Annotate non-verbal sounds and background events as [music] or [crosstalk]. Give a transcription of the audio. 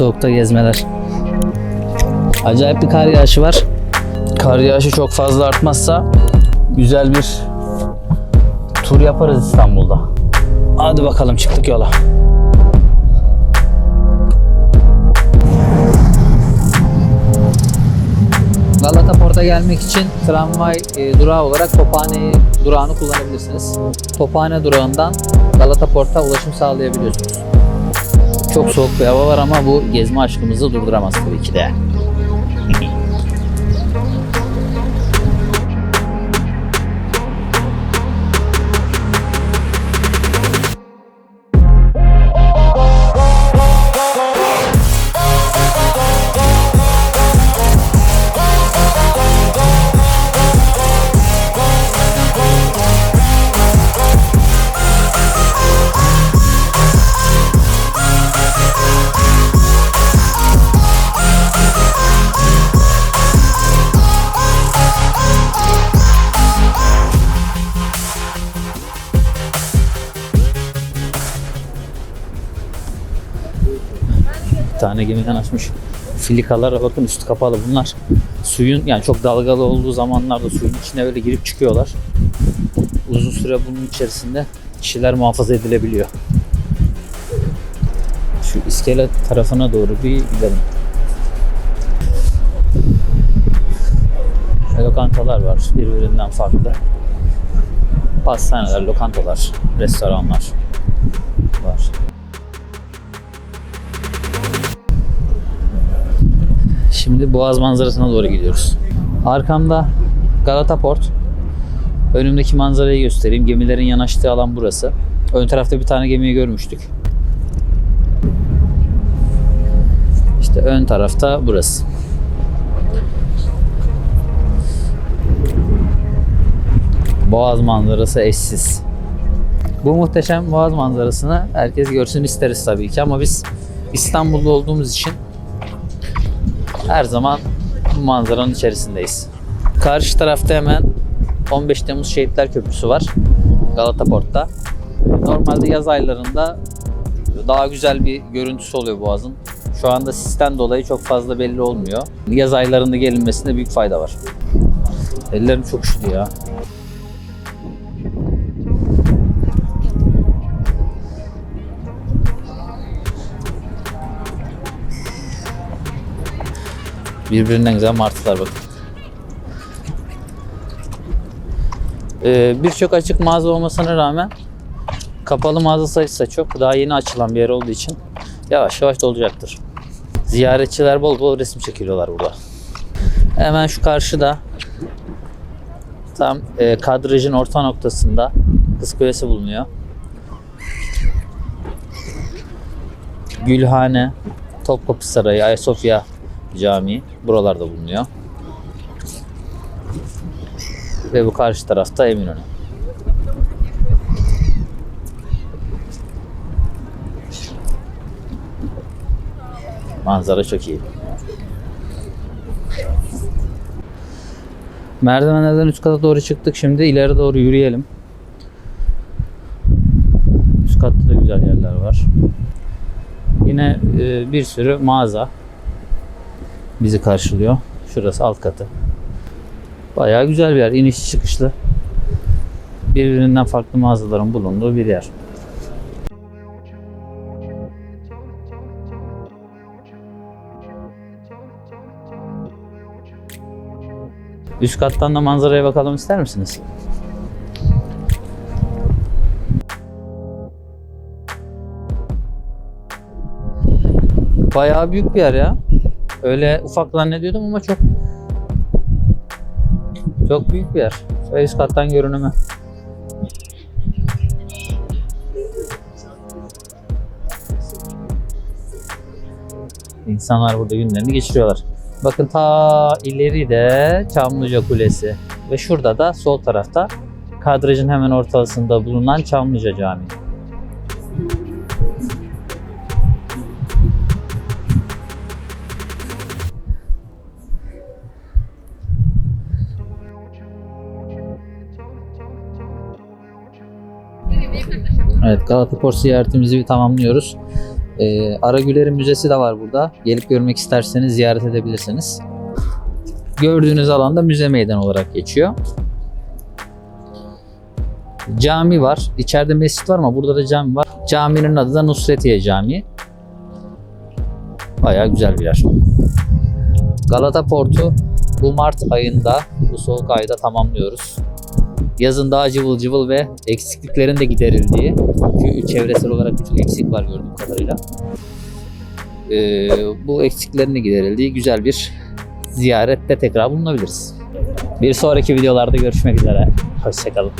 soğukta gezmeler. Acayip bir kar yağışı var. Kar yağışı çok fazla artmazsa güzel bir tur yaparız İstanbul'da. Hadi bakalım çıktık yola. Galata Port'a gelmek için tramvay e, durağı olarak Tophane durağını kullanabilirsiniz. Tophane durağından Galata Port'a ulaşım sağlayabiliyorsunuz. Çok soğuk bir hava var ama bu gezme aşkımızı durduramaz tabii ki de. [laughs] tane gemiden açmış. Filikalara bakın üstü kapalı bunlar. Suyun yani çok dalgalı olduğu zamanlarda suyun içine böyle girip çıkıyorlar. Uzun süre bunun içerisinde kişiler muhafaza edilebiliyor. Şu iskele tarafına doğru bir gidelim. Lokantalar var birbirinden farklı. Pastaneler, lokantalar, restoranlar Şimdi Boğaz manzarasına doğru gidiyoruz. Arkamda Galata Port. Önümdeki manzarayı göstereyim. Gemilerin yanaştığı alan burası. Ön tarafta bir tane gemiyi görmüştük. İşte ön tarafta burası. Boğaz manzarası eşsiz. Bu muhteşem boğaz manzarasını herkes görsün isteriz tabii ki ama biz İstanbul'da olduğumuz için her zaman bu manzaranın içerisindeyiz. Karşı tarafta hemen 15 Temmuz Şehitler Köprüsü var. Galata Port'ta. Normalde yaz aylarında daha güzel bir görüntüsü oluyor Boğaz'ın. Şu anda sisten dolayı çok fazla belli olmuyor. Yaz aylarında gelinmesinde büyük fayda var. Ellerim çok üşüdü ya. Birbirinden güzel martılar bakın. Ee, Birçok açık mağaza olmasına rağmen kapalı mağaza sayısı da çok. Daha yeni açılan bir yer olduğu için yavaş yavaş dolacaktır. Ziyaretçiler bol bol resim çekiliyorlar burada. Hemen şu karşıda tam e, kadrajın orta noktasında Kız Kulesi bulunuyor. Gülhane, Topkapı Sarayı, Ayasofya Camii buralarda bulunuyor. Ve bu karşı tarafta Eminönü. Manzara çok iyi. Merdivenlerden üst kata doğru çıktık. Şimdi ileri doğru yürüyelim. Üst katta da güzel yerler var. Yine e, bir sürü mağaza bizi karşılıyor. Şurası alt katı. Bayağı güzel bir yer. İniş çıkışlı. Birbirinden farklı mağazaların bulunduğu bir yer. Üst kattan da manzaraya bakalım ister misiniz? Bayağı büyük bir yer ya. Öyle ufak zannediyordum ama çok çok büyük bir yer. Şöyle üst kattan görünümü. İnsanlar burada günlerini geçiriyorlar. Bakın ta ileri de Çamlıca Kulesi ve şurada da sol tarafta kadrajın hemen ortasında bulunan Çamlıca Camii. Evet Galata Port ziyaretimizi bir tamamlıyoruz. Ee, Aragüler'in müzesi de var burada. Gelip görmek isterseniz ziyaret edebilirsiniz. Gördüğünüz alanda müze meydanı olarak geçiyor. Cami var. İçeride mescit var ama burada da cami var. Caminin adı da Nusretiye Camii. Bayağı güzel bir yer. Galata Port'u bu Mart ayında, bu soğuk ayda tamamlıyoruz. Yazın daha cıvıl cıvıl ve eksikliklerin de giderildiği, çünkü çevresel olarak birçok eksik var gördüğüm kadarıyla. Ee, bu eksiklerin de giderildiği güzel bir ziyarette tekrar bulunabiliriz. Bir sonraki videolarda görüşmek üzere. Hoşçakalın.